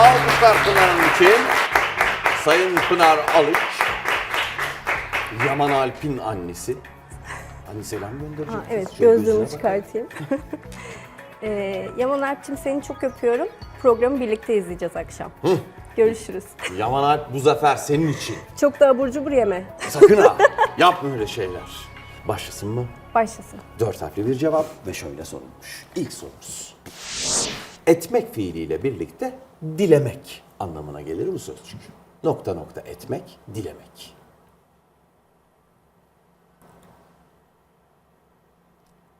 Alkışlar Pınar Hanım için. Sayın Pınar Alıç. Yaman Alp'in annesi. Hani selam gönderecek. Ha, evet, Şöyle gözlüğümü gözüne çıkartayım. ee, Yaman Alp'cim seni çok öpüyorum. Programı birlikte izleyeceğiz akşam. Görüşürüz. Yaman Alp bu zafer senin için. Çok da abur cubur yeme. Sakın ha. Yapma öyle şeyler. Başlasın mı? Başlasın. Dört harfli bir cevap ve şöyle sorulmuş. İlk sorumuz. Etmek fiiliyle birlikte dilemek anlamına gelir bu sözcük. Nokta nokta etmek, dilemek.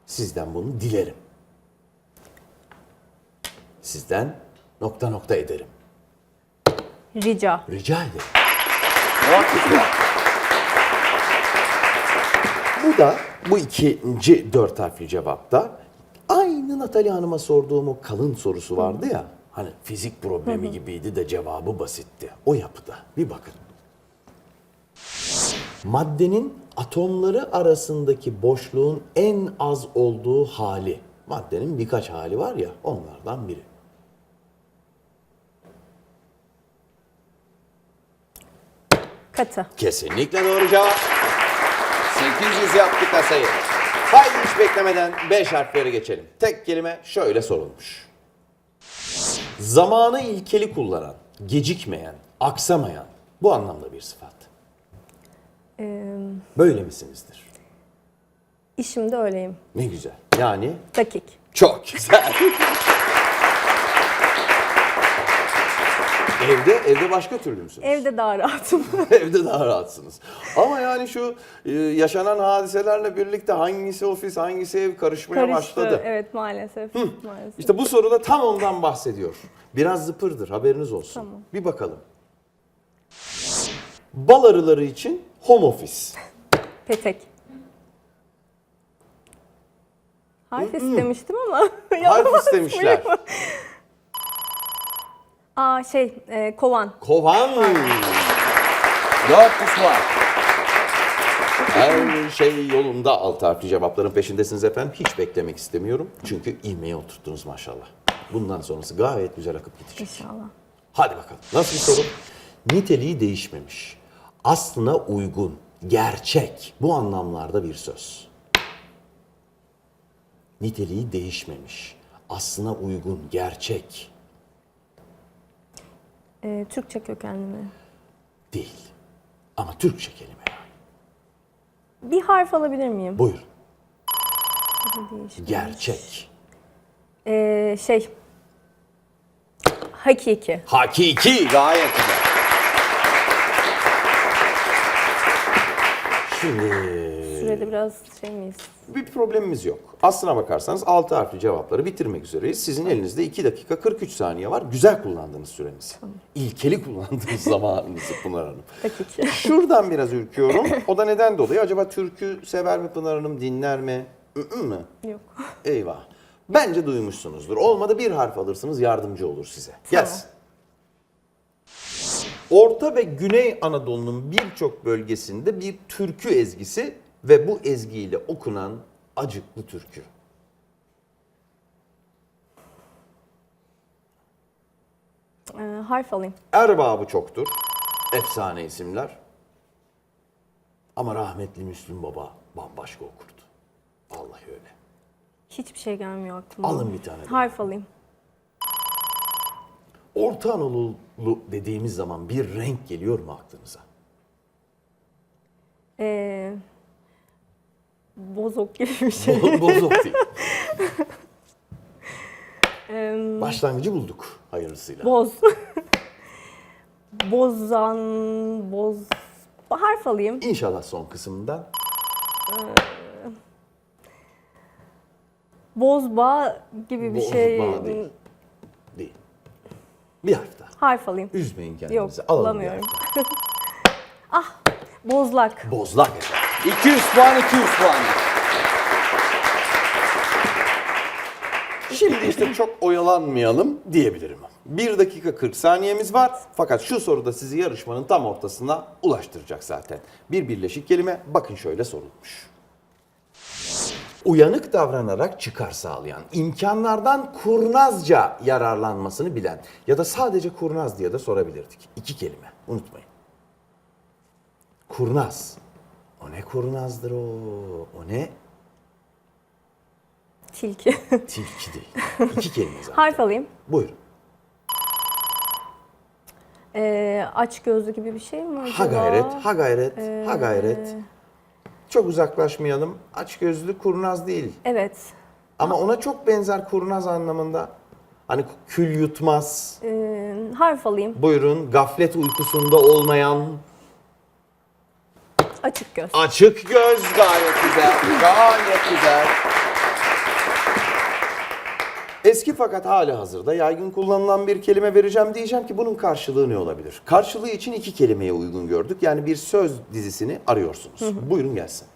Sizden bunu dilerim. Sizden nokta nokta ederim. Rica. Rica ederim. Bu da bu ikinci dört harfli cevapta aynı Natalya Hanım'a sorduğum o kalın sorusu vardı ya. Hani fizik problemi gibiydi de cevabı basitti. O yapıda. Bir bakın. Maddenin atomları arasındaki boşluğun en az olduğu hali. Maddenin birkaç hali var ya onlardan biri. Katı. Kesinlikle doğru cevap. 800 yaptık kasayı. Haydi hiç beklemeden 5 harfleri geçelim. Tek kelime şöyle sorulmuş. Zamanı ilkeli kullanan, gecikmeyen, aksamayan bu anlamda bir sıfat. Ee, Böyle misinizdir? işimde öyleyim. Ne güzel. Yani Dakik. çok güzel. evde evde başka türlü müsünüz? Evde daha rahatım. Evde daha rahatsınız. Ama yani şu e, yaşanan hadiselerle birlikte hangisi ofis, hangisi ev karışmaya Karıştı. başladı. Evet maalesef. maalesef. İşte bu soruda tam ondan bahsediyor. Biraz zıpırdır haberiniz olsun. Tamam. Bir bakalım. Bal arıları için home office. Petek. Harf istemiştim ama. Harf yapamadım. istemişler. Aa şey e, kovan. Kovan. Dört puan. Her şey yolunda alt harfli cevapların peşindesiniz efendim. Hiç beklemek istemiyorum. Çünkü ilmeği oturttunuz maşallah. Bundan sonrası gayet güzel akıp gidecek. İnşallah. Hadi bakalım. Nasıl bir soru? Niteliği değişmemiş. Aslına uygun, gerçek bu anlamlarda bir söz. Niteliği değişmemiş. Aslına uygun, gerçek Ee, Türkçe kökenli mi? değil. Ama Türkçe kelime yani. Bir harf alabilir miyim? Değişik. Gerçek. Ee, şey. Hakiki. Hakiki. Gayet güzel. Şimdi Sürede biraz şey miyiz? Bir problemimiz yok. Aslına bakarsanız 6 harfli cevapları bitirmek üzereyiz. Sizin elinizde 2 dakika 43 saniye var. Güzel kullandığınız sürenizi. İlkeli kullandığınız zamanınızı Pınar Hanım. Şuradan biraz ürküyorum. O da neden dolayı? Acaba türkü sever mi Pınar Hanım? Dinler mi? Mı? Yok. Eyvah. Bence duymuşsunuzdur. Olmadı bir harf alırsınız yardımcı olur size. Gelsin. Orta ve Güney Anadolu'nun birçok bölgesinde bir türkü ezgisi ve bu ezgiyle okunan acıklı türkü. Ee, harf alayım. Erbabı çoktur. Efsane isimler. Ama rahmetli Müslüm Baba bambaşka okurdu. Vallahi öyle. Hiçbir şey gelmiyor aklıma. Alın bir tane. daha. Harf alayım. Orta Anadolu dediğimiz zaman bir renk geliyor mu aklınıza? Ee, bozok gibi bir şey. Bo- Bozok değil. Ee, Başlangıcı bulduk hayırlısıyla. boz. Bozan, boz. Harf alayım. İnşallah son kısmından Bozba gibi bir Bozba şey. değil. değil. Bir harf daha. Harf alayım. Üzmeyin Yok, kendinizi. Alalım bir bulamıyorum. harf ah, bozlak. daha. Bozlak efendim. 200 puan 200 puan. Şimdi işte çok oyalanmayalım diyebilirim. 1 dakika 40 saniyemiz var. Fakat şu soruda sizi yarışmanın tam ortasına ulaştıracak zaten. Bir birleşik kelime bakın şöyle sorulmuş. Uyanık davranarak çıkar sağlayan, imkanlardan kurnazca yararlanmasını bilen ya da sadece kurnaz diye de sorabilirdik. İki kelime, unutmayın. Kurnaz. O ne kurnazdır o? O ne? Tilki. Tilki değil. İki kelime zaten. Harf alayım. Buyurun. Ee, aç gözlü gibi bir şey mi acaba? Ha gayret, ha gayret, ha gayret. Çok uzaklaşmayalım. Aç gözlü kurnaz değil. Evet. Ama ona çok benzer kurnaz anlamında. Hani kül yutmaz. Ee, harf alayım. Buyurun gaflet uykusunda olmayan Açık göz. açık göz gayet güzel. Gayet güzel. Eski fakat hali hazırda yaygın kullanılan bir kelime vereceğim diyeceğim ki bunun karşılığı ne olabilir? Karşılığı için iki kelimeye uygun gördük. Yani bir söz dizisini arıyorsunuz. Buyurun gelsin.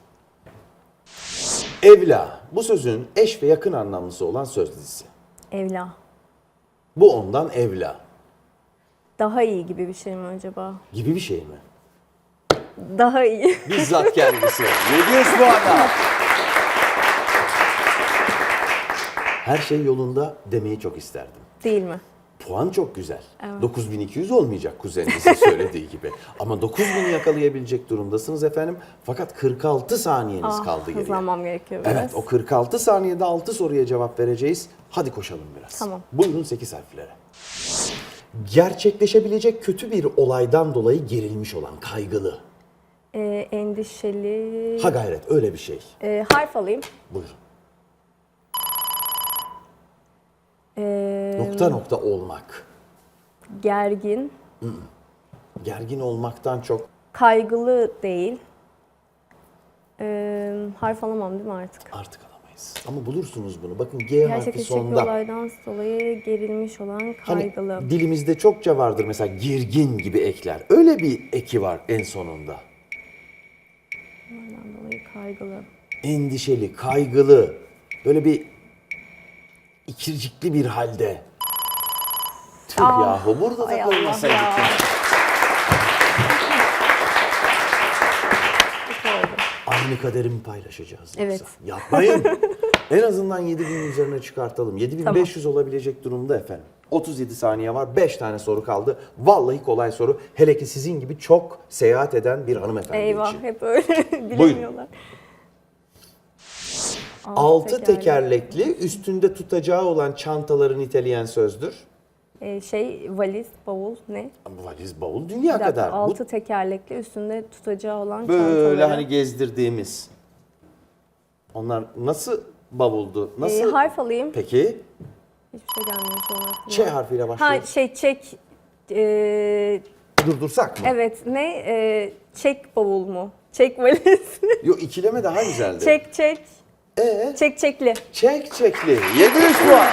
Evla. Bu sözün eş ve yakın anlamlısı olan söz dizisi. Evla. Bu ondan evla Daha iyi gibi bir şey mi acaba? gibi bir şey mi? Daha iyi. Bizzat kendisi. 700 puanla. Her şey yolunda demeyi çok isterdim. Değil mi? Puan çok güzel. 9200 olmayacak kuzeninizin söylediği gibi. Ama 9000'i yakalayabilecek durumdasınız efendim. Fakat 46 saniyeniz Ah, kaldı geriye. hızlanmam gerekiyor biraz. Evet o 46 saniyede 6 soruya cevap vereceğiz. Hadi koşalım biraz. Tamam. Buyurun 8 harflere. Gerçekleşebilecek kötü bir olaydan dolayı gerilmiş olan kaygılı. Ee, endişeli. Ha gayret öyle bir şey. Ee, harf alayım. Buyurun. Ee, Nokta nokta olmak. gergin. Gergin olmaktan çok Kaygılı değil. Ee, harf alamam değil mi artık? artık alamayız. Ama bulursunuz bunu. Bakın G harfi Gerçekleşecek bir sonda. olaydan dolayı gerilmiş olan Hani kaygılı. dilimizde çokça vardır mesela girgin gibi ekler. Öyle bir eki var en sonunda. Ondan dolayı kaygılı. Endişeli, kaygılı, böyle bir ikircikli bir halde. Tüh Ah, yahu burada ay da Allah kalmasaydık. ya. ya. Kötü oldu. Aynı kaderimi paylaşacağız. yoksa. Evet. Yapmayın. en azından 7000 üzerine çıkartalım. 7500 olabilecek durumda efendim. 37 saniye var. 5 tane soru kaldı. Vallahi kolay soru. Hele ki sizin gibi çok seyahat eden bir hanımefendi Eyvah için. hep öyle bilemiyorlar. Altı tekerlekli üstünde tutacağı olan çantaları niteleyen sözdür. Ee, şey valiz, bavul ne? Valiz, bavul Bir dünya dakika, kadar. Bu altı tekerlekli üstünde tutacağı olan böyle çantaları. hani gezdirdiğimiz. Onlar nasıl bavuldu? Ee, Nasıl? harf alayım. Peki Hiçbir şey gelmiyor şu an aklıma. Ç harfiyle başlıyor. Ha şey çek. Ee, Durdursak mı? evet ne? Ee, çek bavul mu? Çek valiz. Yok ikileme daha güzeldi. çek çek. Ee? Çek çekli. Çek çekli. 700 puan.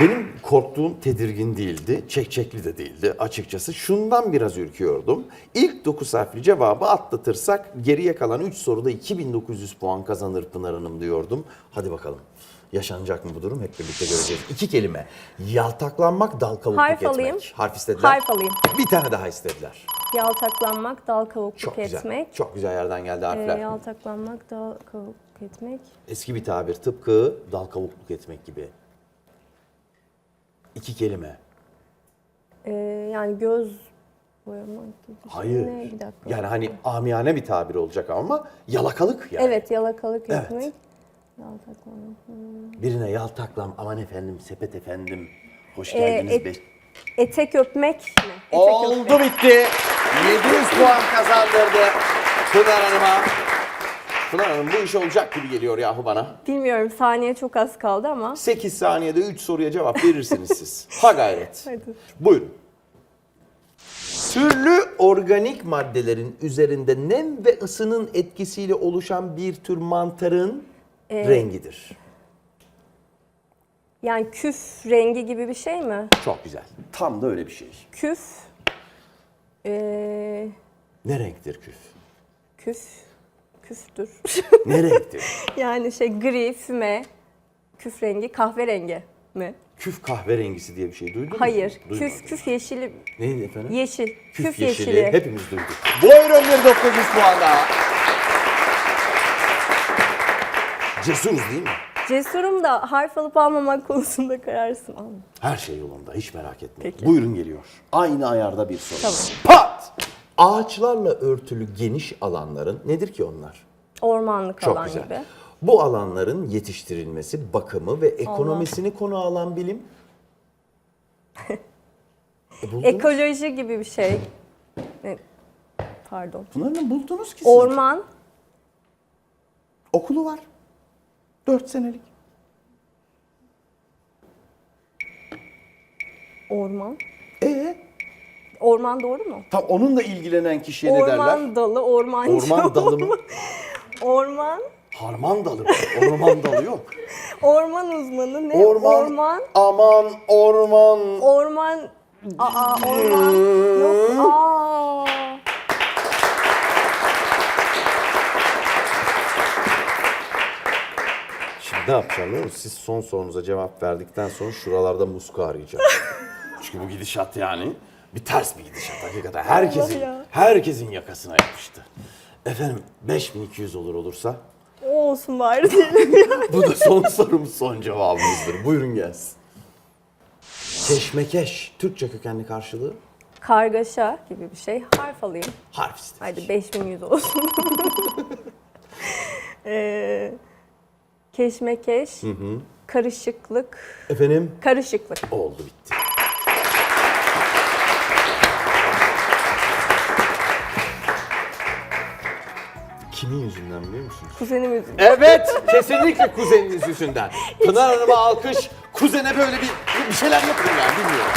Benim korktuğum tedirgin değildi, çekçekli de değildi açıkçası. Şundan biraz ürküyordum. İlk 9 harfli cevabı atlatırsak geriye kalan 3 soruda 2900 puan kazanır Pınar Hanım diyordum. Hadi bakalım. Yaşanacak mı bu durum? Hep birlikte göreceğiz. İki kelime. Yaltaklanmak, dal kavukluk Harf etmek. alayım. Harf istediler. Harf alayım. Bir tane daha istediler. Yaltaklanmak, dal kavukluk Çok güzel. etmek. Çok güzel yerden geldi Ee, harfler. yaltaklanmak, dal kavukluk etmek. Eski bir tabir tıpkı dal kavukluk etmek gibi. İki kelime. Ee, yani göz boyamak gibi bir şey. Hayır. Ne? Bir dakika. Yani hani amiyane bir tabir olacak ama yalakalık yani. Evet yalakalık Evet. etmek. Yaltaklanmak. Birine yaltaklam aman efendim sepet efendim hoş Ee, geldiniz. et- Etek öpmek mi? Etek Oldu öpmek. bitti. 700 puan kazandırdı Pınar Hanım'a. Pınar Hanım bu iş olacak gibi geliyor yahu bana. Bilmiyorum saniye çok az kaldı ama. 8 saniyede 3 soruya cevap verirsiniz siz. Ha gayret. Hadi. Buyurun. Türlü organik maddelerin üzerinde nem ve ısının etkisiyle oluşan bir tür mantarın Ee, rengidir. Yani küf rengi gibi bir şey mi? Çok güzel. Tam da öyle bir şey. Küf. Ee, Ne renktir küf? küf. Küftür. Ne renktir? yani şey gri, füme, küf rengi, kahverengi mi? küf kahverengisi diye bir şey duydun mu? Hayır. Küf, küf yeşili. Neydi efendim? Yeşil. Küf, Küf, yeşili. yeşili. Hepimiz duyduk. Buyurun bir 900 puan daha. Cesuruz değil mi? Cesurum da harf alıp almamak konusunda kararsın. Al. Her şey yolunda hiç merak etme. Peki. Buyurun geliyor. Aynı ayarda bir soru. Tamam. Pat! Ağaçlarla örtülü geniş alanların nedir ki onlar? Ormanlık Çok alan güzel. gibi. Bu alanların yetiştirilmesi, bakımı ve ekonomisini konu alan bilim. E, buldunuz. Ekoloji gibi bir şey. Ne- Pardon. Bunları buldunuz ki siz. Orman, Okulu var. Dört senelik. orman. Ee, Orman doğru mu? tam onunla ilgilenen kişiye ne derler? Orman dalı, ormancı. Orman dalı mı? Orman, Harman dalı. Orman dalı yok. orman uzmanı ne? Orman. Orman, Aman orman. orman. Aa, orman. Yok. Aa. Ne yapacağım biliyor musun? Siz son sorunuza cevap verdikten sonra şuralarda muska arayacağım. Çünkü bu gidişat yani bir ters bir gidişat hakikaten. Herkesin, ya. herkesin yakasına yapıştı. Efendim 5200 olur olursa O olsun bari diyelim ya. bu da son sorumuz son cevabımızdır. Buyurun gelsin. Keşmekeş Türkçe kökenli karşılığı Kargaşa gibi bir şey. Harf alayım. harf istedik. Haydi 5100 olsun. ee, keşmekeş, karışıklık, Efendim karışıklık. oldu bitti. Kimin yüzünden biliyor musunuz? Kuzenim yüzünden. Evet, kesinlikle kuzeniniz yüzünden. Pınar Hanım'a alkış, kuzene böyle bir, bir şeyler yapın yani bilmiyorum.